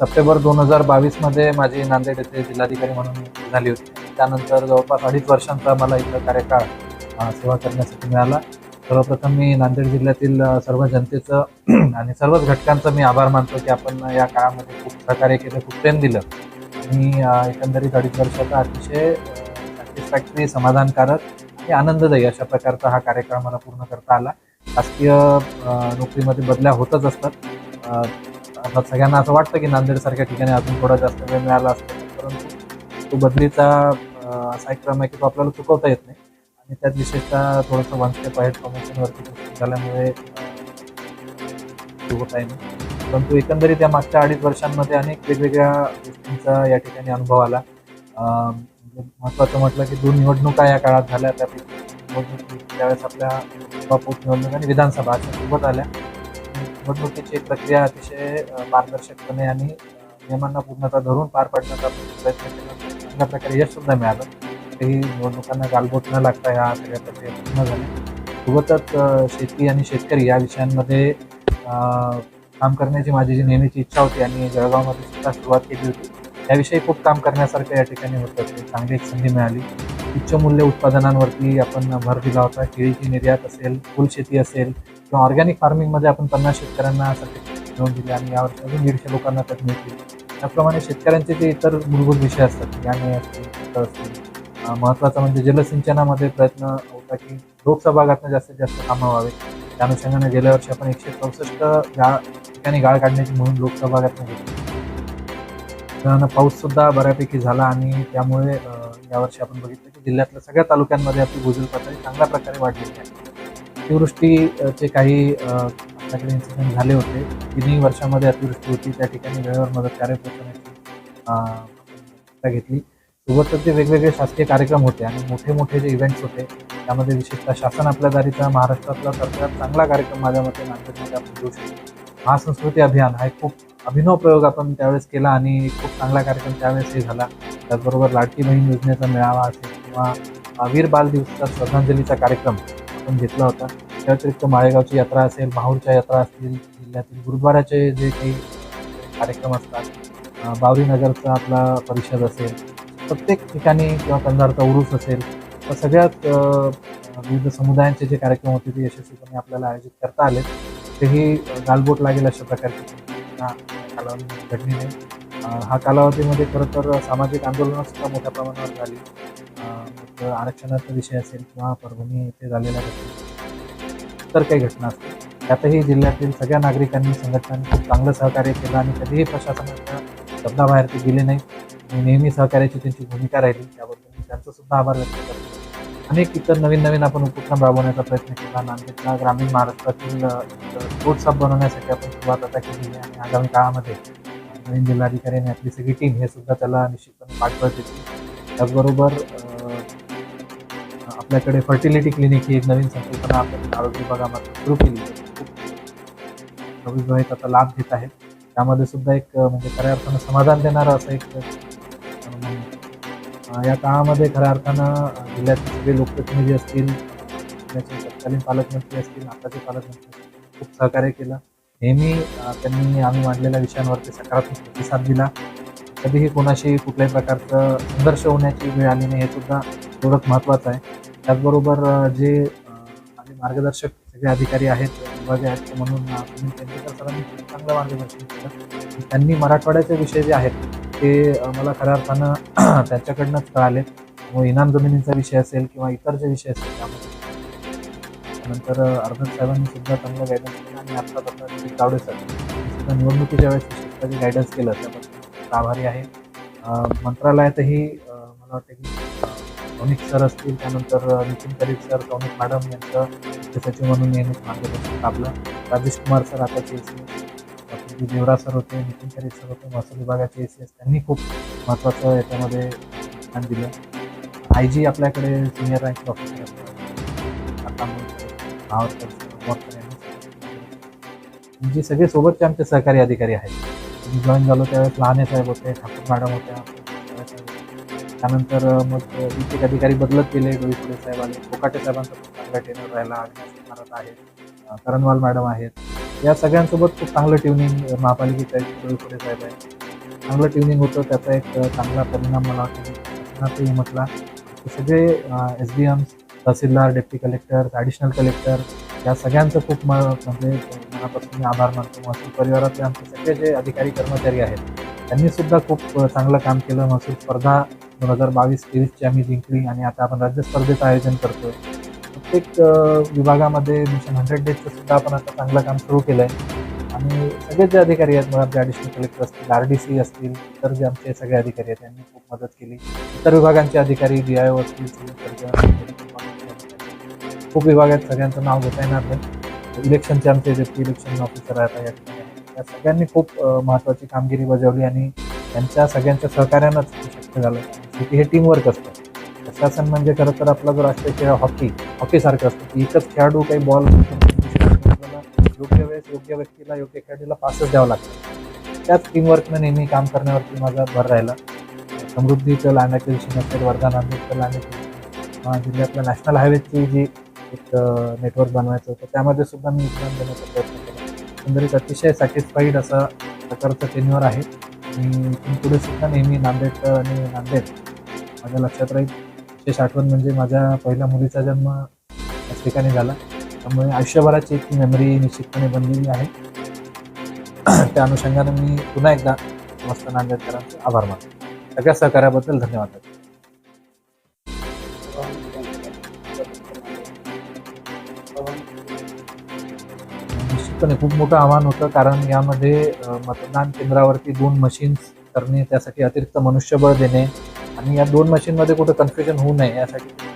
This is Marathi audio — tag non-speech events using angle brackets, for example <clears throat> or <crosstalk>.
सप्टेंबर दोन हजार बावीसमध्ये माझी नांदेड येथे जिल्हाधिकारी म्हणून झाली होती. त्यानंतर जवळपास अडीच वर्षांचा मला इथं कार्यकाळ सेवा करण्यासाठी मिळाला. सर्वप्रथम मी नांदेड जिल्ह्यातील सर्व जनतेचं <clears throat> आणि सर्वच घटकांचं मी आभार मानतो की आपण या काळामध्ये खूप सहकार्य केलं खूप प्रेम दिलं. मी एकंदरीत अडीच वर्षाचा अतिशय सॅटिस्फॅक्टरी समाधानकारक आणि आनंददायी अशा प्रकारचा हा कार्यक्रम मला पूर्ण करता आला. शासकीय नोकरीमध्ये बदल्या होतच असतात. आता सगळ्यांना असं वाटतं की नांदेडसारख्या ठिकाणी अजून थोडा जास्त वेळ मिळाला असतो परंतु तो बदलीचा असा एक क्रम आहे की तो आपल्याला चुकवता येत नाही. आणि त्यात विशेषतः थोडंसं वन स्टेप अहेड प्रमोशनवरती झाल्यामुळे होत आहे परंतु एकंदरीत या मागच्या अडीच वर्षांमध्ये अनेक वेगवेगळ्या गोष्टींचा या ठिकाणी अनुभव आला. महत्त्वाचं म्हटलं की दोन निवडणुका या काळात झाल्या त्यापैकी निवडणूक त्यावेळेस आपल्या पोटनिवडणूक आणि विधानसभा अशा सोबत आल्या. निवडणुकीची प्रक्रिया अतिशय मार्गदर्शकपणे आणि नियमांना पूर्णतः धरून पार पाडण्याचा प्रयत्न केला. चांगल्या प्रकारे यश सुद्धा मिळालं. काही निवडणुकांना गालबोट न लागता ह्या सगळ्या प्रक्रिया पूर्ण झाल्या. सोबतच शेती आणि शेतकरी या विषयांमध्ये काम करण्याची माझी जी नेहमीची इच्छा होती आणि जळगावमध्ये सुद्धा सुरुवात केली होती त्याविषयी खूप काम करण्यासारखं या ठिकाणी होतं. चांगली एक संधी मिळाली. उच्च मूल्य उत्पादनांवरती आपण भर दिला होता केळीची निर्यात असेल फुलशेती असेल किंवा ऑर्गॅनिक फार्मिंगमध्ये आपण पन्नास शेतकऱ्यांना सर्टिफिकेट मिळवून दिले आणि यावर अजून दीडशे लोकांना त्यात मिळतील त्याप्रमाणे शेतकऱ्यांचे जे इतर मूलभूत विषय असतात याने असतील खतं असतील महत्त्वाचं म्हणजे जलसिंचनामध्ये प्रयत्न होता की लोकसभागातनं जास्तीत जास्त कामं व्हावे त्या अनुषंगाने गेल्या वर्षी आपण एकशे चौसष्ट गाळ ठिकाणी गाळ काढण्याची म्हणून लोकसहभागातनं घेतली. त्यानं पाऊससुद्धा बऱ्यापैकी झाला आणि त्यामुळे यावर्षी आपण बघितलं की जिल्ह्यातल्या सगळ्या तालुक्यांमध्ये आपली भूजल पातळी चांगल्या प्रकारे वाढलेली आहे. अतिवृष्टीचे काही आपल्याकडे इन्सिडेंट झाले होते तिन्ही वर्षामध्ये अतिवृष्टी होती. त्या ठिकाणी वेळेवर मदत कार्य पोहोचवण्याची घेतली. सोबतच जे वेगवेगळे शासकीय कार्यक्रम होते आणि मोठे मोठे जे इव्हेंट्स होते त्यामध्ये विशेषतः शासन आपल्या दारीचा महाराष्ट्रातला सरकार चांगला कार्यक्रम माझ्या मते नांदेडमध्ये आपण घेऊ शकतो. महासंस्कृती अभियान हा एक खूप अभिनव प्रयोग आपण त्यावेळेस केला आणि खूप चांगला कार्यक्रम त्यावेळेस हे झाला. त्याचबरोबर लाडकी बहीण योजनेचा मेळावा असेल किंवा वीर बाल दिवसाचा श्रद्धांजलीचा कार्यक्रम आपण घेतला होता. त्या व्यतिरिक्त माळेगावची यात्रा असेल माहूरच्या यात्रा असतील जिल्ह्यातील गुरुद्वाराचे जे काही कार्यक्रम असतात बावरी नगरचा आपला परिषद असेल प्रत्येक ठिकाणी किंवा कंधारचा उरूस असेल तर सगळ्यात विविध समुदायांचे जे कार्यक्रम होते ते यशस्वीपणे आपल्याला आयोजित करता आले तेही गालबोट लागेल अशा प्रकारची घडली नाही हा कालावधीमध्ये खरं तर सामाजिक आंदोलनं सुद्धा मोठ्या प्रमाणावर झाली. अ, आरक्षणाचा विषय असेल किंवा परभणी येथे झालेल्या घटना तर काही घटना असतील. त्यातही जिल्ह्यातील सगळ्या नागरिकांनी संघटनांनी खूप चांगलं सहकार्य केलं आणि कधीही प्रशासनाच्या शब्दाबाहेर ते गेले नाही. आणि नेहमी सहकार्याची त्यांची भूमिका राहिली त्याबद्दल मी त्यांचा सुद्धा आभार व्यक्त करतो. अनेक इतर नवीन नवीन आपण उपक्रम राबवण्याचा प्रयत्न केला. नांदेडला ग्रामीण महाराष्ट्रातील स्पोर्ट्स हब बनवण्यासाठी आपण सुरुवात आता केली आणि आगामी काळामध्ये नवीन जिल्हाधिकारी आणि आपली सगळी टीम हे सुद्धा त्याला निश्चितपणे पाठबळ देतील. त्याचबरोबर आपल्याकडे फर्टिलिटी क्लिनिक ही एक नवीन संकल्पना आपल्याकडे आरोग्य विभागामध्ये सुरू केली आहे. आता लाभ घेत आहेत. त्यामध्ये सुद्धा एक म्हणजे खऱ्या अर्थानं समाधान देणारं असं एक या काळामध्ये खऱ्या अर्थानं जिल्ह्यात सगळे लोकप्रतिनिधी असतील जिल्ह्याचे तत्कालीन पालकमंत्री असतील आताचे पालकमंत्री खूप सहकार्य केलं. नेहमी त्यांनी आम्ही मांडलेल्या विषयांवरती सकारात्मक प्रतिसाद दिला. कधीही कोणाशी कुठल्याही प्रकारचं संघर्ष होण्याची वेळ आली नाही हे सुद्धा तेवढंच महत्त्वाचं आहे. त्याचबरोबर जे मार्गदर्शक सगळे अधिकारी आहेत विभाग आहेत म्हणून अ, सरांनी चांगलं मार्गदर्शन केलं. त्यांनी मराठवाड्याचे विषय जे आहेत ते मला खऱ्या अर्थानं <clears throat> त्यांच्याकडनंच कळाले. मग इनाम जमिनींचा विषय असेल किंवा इतर जे विषय असतील त्यामध्ये त्यानंतर अर्धक साहेबांनी सुद्धा चांगलं गायडन्स आणि आपला आता दिलीप तावडे सर. सुद्धा निवडणुकीच्या वेळेस जे गायडन्स केलं त्याबद्दल खूप आभारी आहे. मंत्रालयातही मला वाटतं की अ, सौनिक सर असतील त्यानंतर नितीन करीत सर सौनिक मॅडम यांचं मुख्य सचिव म्हणून नेहमीच मार्गदर्शन लाभलं राजेश कुमार सर आताचे एस सी देवरा सर होते नितीन करीत सर होते महसूल विभागाचे एस त्यांनी खूप महत्त्वाचं याच्यामध्ये योगदान दिलं. आय जी आपल्याकडे सिनियर रँक ऑफिसर असतात. आता जे सगळे सोबतचे आमचे सहकारी अधिकारी आहेत. मी जॉईन झालो त्यावेळेस लहाने साहेब होते ठाकूर मॅडम होत्या. त्यानंतर मग एक अधिकारी बदलत गेले गोविंद साहेब आले. कोकाटे साहेबांचा खूप चांगला ट्रेनर राहिला महाराज आहेत करणवाल मॅडम आहेत. या सगळ्यांसोबत खूप चांगलं ट्युनिंग महापालिकेचं आहेत साहेब आहे चांगलं ट्युनिंग होतं त्याचा एक चांगला परिणाम मला वाटतो म्हटला. सगळे S D M tehsildar deputy collector additional collector या सगळ्यांचं खूप म म्हणजे मनापासून मी आभार मानतो. महसूल परिवारातले आमचे सगळे जे अधिकारी कर्मचारी आहेत त्यांनी सुद्धा खूप चांगलं काम केलं. महसूल स्पर्धा दोन हजार बावीस तेवीसची आम्ही जिंकली आणि आता आपण राज्य स्पर्धेचं आयोजन करतोय. प्रत्येक विभागामध्ये मिशन हंड्रेड डेजचं सुद्धा आपण आता चांगलं काम सुरू केलं आहे आणि सगळे जे अधिकारी आहेत मग आमचे ॲडिशनल कलेक्टर असतील आर डी सी असतील इतर जे आमचे सगळे अधिकारी आहेत त्यांनी खूप मदत केली. इतर विभागांचे अधिकारी डी आय ओ असतील खूप विभाग आहेत सगळ्यांचं नाव घेता येणार नाही. इलेक्शनचे आमचे डेप्टी इलेक्शन ऑफिसर आहेत या ठिकाणी. या सगळ्यांनी खूप महत्त्वाची कामगिरी बजावली आणि त्यांच्या सगळ्यांच्या सहकार्यानंच शक्य झालं. शेवटी हे टीमवर्क असतं. प्रशासन म्हणजे खरं तर आपला जो राष्ट्रीय खेळ हॉकी हॉकीसारखं असतं. की एकच खेळाडू काही बॉल योग्य वेळेस योग्य व्यक्तीला योग्य खेळाडूला पासच द्यावं लागतं त्याच टीमवर्कनं नेहमी काम करण्यावरती माझा भर राहिला. समृद्धीचं लँड ॲक्विजिशन असेल वर्धा नांदेडचं लँड जिल्ह्यातल्या नॅशनल हायवेची जी एक नेटवर्क बनवायचं होतं. त्यामध्ये सुद्धा मी योगदान देण्याचा प्रयत्न केला. एकंदरीत अतिशय सॅटिस्फाईड असा प्रकारचं टेन्युअर आहे. आणि पुढे सुद्धा नेहमी नांदेडकर आणि नांदेड माझ्या लक्षात राहील. विशेष आठवण म्हणजे माझ्या पहिल्या मुलीचा जन्म याच ठिकाणी झाला. त्यामुळे आयुष्यभराची एक मेमरी निश्चितपणे बनलेली आहे. <clears throat> त्या अनुषंगाने मी पुन्हा एकदा मस्त नांदेडकरांचे आभार मानतो. सगळ्या सहकार्याबद्दल धन्यवाद. निश्चितपणे खूप मोठं आव्हान होतं कारण यामध्ये मतदान केंद्रावरती दोन मशीन्स करणे त्यासाठी अतिरिक्त मनुष्यबळ देणे आणि या दोन मशीनमध्ये कुठं कन्फ्युजन होऊ नये यासाठी